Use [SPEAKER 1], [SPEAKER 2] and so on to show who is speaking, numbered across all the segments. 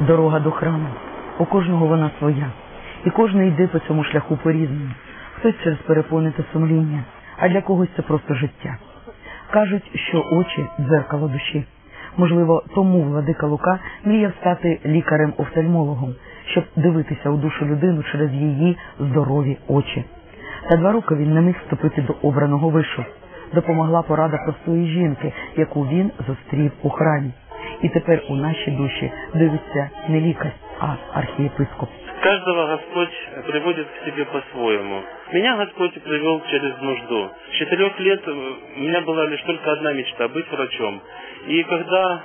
[SPEAKER 1] Дорога до храму. У кожного вона своя. І кожен йде по цьому шляху по-різному. Хтось через перепони та сумління, а для когось це просто життя. Кажуть, що очі дзеркало душі. Можливо, тому владика Лука мріяв стати лікарем-офтальмологом, щоб дивитися у душу людину через її здорові очі. Та два роки він не міг вступити до обраного вишу. Допомогла порада простої жінки, яку він зустрів у храмі. І тепер у наші душі дивиться не лікар, а архієпископ.
[SPEAKER 2] Каждого Господь приводит к себе по-своему. Меня Господь привел через нужду. С четырех лет э, у меня была лишь только одна мечта – быть врачом. И когда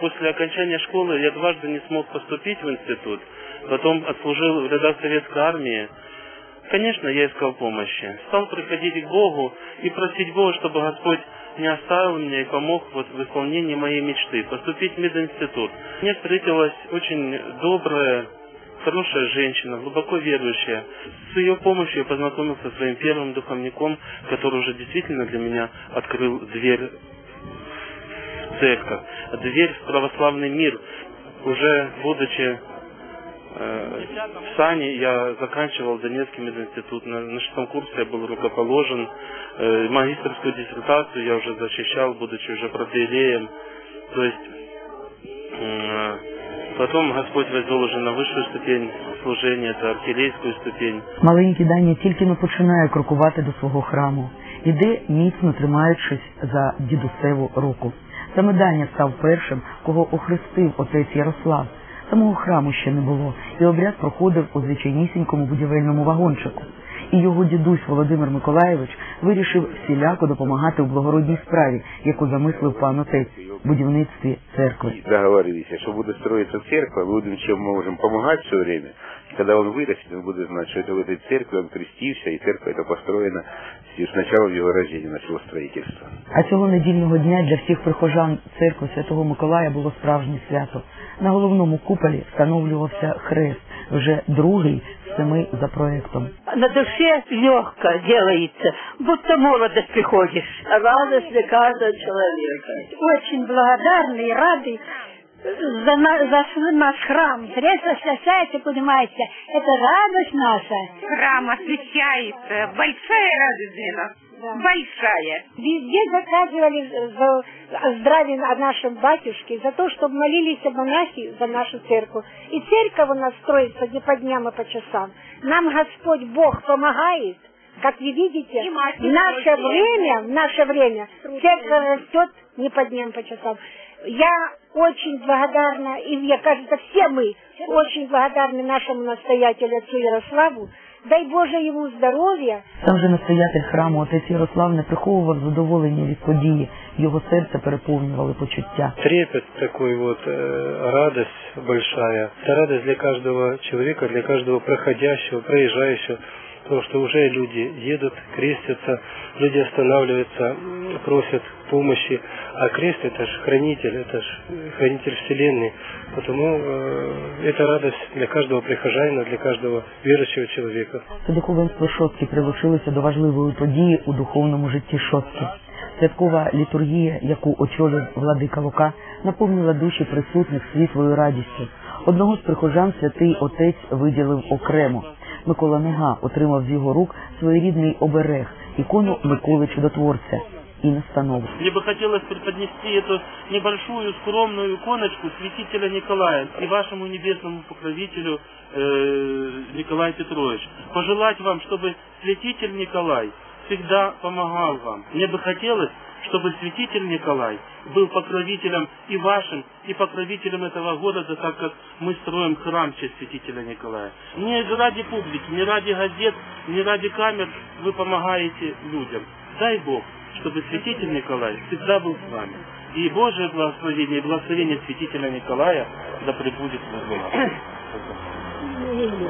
[SPEAKER 2] после окончания школы я дважды не смог поступить в институт, потом отслужил в рядах советской армии, конечно, я искал помощи. Стал приходить к Богу и просить Бога, чтобы Господь не оставил меня и помог вот в исполнении моей мечты – поступить в мединститут. Мне встретилась очень добрая, хорошая женщина, глубоко верующая. С ее помощью я познакомился со своим первым духовником, который уже действительно для меня открыл дверь в церковь, дверь в православный мир. Уже будучи в Сане, я заканчивал Донецкий мединститут. На, на шестом курсе я был рукоположен. Э, магистрскую диссертацию я уже защищал, будучи уже протеереем. То есть э, Потом Господь возвел уже на высшую ступень служения, это архиерейскую ступень.
[SPEAKER 1] Маленький Даня тільки не починає крокувати до свого храму. Іде, міцно тримаючись за дідусеву руку. Саме Даня став першим, кого охрестив отець Ярослав. Самого храму ще не було, і обряд проходив у звичайнісінькому будівельному вагончику. І його дідусь Володимир Миколаєвич вирішив всіляко допомагати у благородній справі, яку замислив пан отець будівництві церкви.
[SPEAKER 3] договорились, что будет строиться церковь, будем чем можем помогать все время. И когда он вырастет, он будет знать, что это в этой церкви он крестился, и церковь это построена с с начала его рождения, начало строительства.
[SPEAKER 1] А цього недільного дня для всіх прихожан церкви Святого Миколая було справжнє свято. На головному куполі встановлювався хрест, вже другий з семи за проектом.
[SPEAKER 4] На душе легко делается, будто молодость приходишь.
[SPEAKER 5] радость для каждого человека.
[SPEAKER 4] Очень благодарны и рады за, за наш храм. Средства освящается, понимаете, это радость наша.
[SPEAKER 6] храм освещается. Большая радость для нас. Большая.
[SPEAKER 4] Везде заказывали за о здравии о нашем батюшке, за то, чтобы молились монахи за нашу церковь. И церковь у нас строится не по дням, а по часам. Нам Господь Бог помогает. Как вы видите, в наше время, в наше время церковь растет не по дням, а по часам. Я очень благодарна, и мне кажется, все мы очень благодарны нашему настоятелю отцу Ярославу. Дай Боже ему здоровья,
[SPEAKER 1] Сам же настоятель храму отець Ярослав не приховував задоволення від події, його серце переповнювали почуття.
[SPEAKER 7] трепет такой вот, э, радость большая. Это радость для каждого человека, для каждого проходящего, проезжающего. Потому что уже люди едут, крестятся, люди останавливаются, м, просят помощи. А крест это же хранитель, это же хранитель Вселенной. Потому э, это радость для каждого прихожанина, для каждого верующего человека.
[SPEAKER 1] Це духовенство шостки прилучилося до важливої події у духовному житті шостки. Святкова літургія, яку очолив владика Лука, наповнила душі присутних світлою радістю. Одного з прихожан святий отець виділив окремо. Микола Нега отримав з його рук своєрідний оберег, ікону Миколи Чудотворця і настанову.
[SPEAKER 2] Мне бы хотелось преподнести эту небольшую скромную иконочку святителя Николая и вашему небесному покровителю э, Николай Петрович. Пожелать вам, чтобы святитель Николай всегда помогал вам. Мне бы хотелось, чтобы святитель Николай был покровителем и вашим, и покровителем этого города, так как мы строим храм в честь святителя Николая. Не ради публики, не ради газет, не ради камер вы помогаете людям. Дай Бог, чтобы святитель Николай всегда был с вами. И Божие благословение, и благословение святителя Николая да пребудет с вами.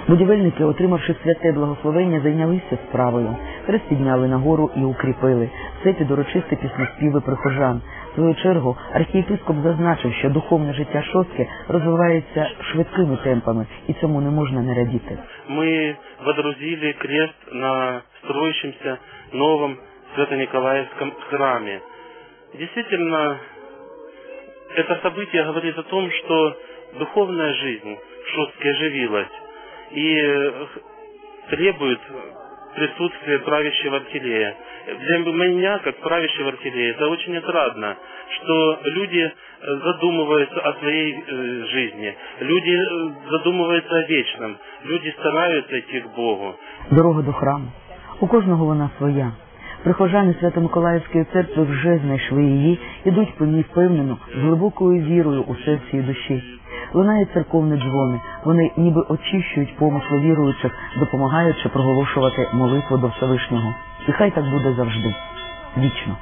[SPEAKER 1] Будівельники, отримавши святе благословення, зайнялися справою. Хрест підняли нагору і укріпили. Все під урочисті піснеспіви прихожан. В свою чергу архієпископ зазначив, що духовне життя шостки розвивається швидкими темпами, і цьому не можна не радіти.
[SPEAKER 2] Мы водрузили крест на строящемся новом Свято-Николаевском храме. Действительно, это событие говорит о том, что духовная жизнь в Шостке оживилась и э, х- требует присутствия правящего архиерея. Для меня, как правящего архиерея, это очень отрадно, что люди э, задумываются о своей э, жизни, люди э, задумываются о вечном, люди стараются идти к Богу.
[SPEAKER 1] Дорога до храму. У кожного вона своя. Прихожани Свято-Миколаївської церкви вже знайшли її, ідуть по ній впевнено, з глибокою вірою у серці і душі. Лунає церковні дзвони, вони ніби очищують помисли віруючих, допомагаючи проголошувати молитву до Всевишнього. І хай так буде завжди, вічно.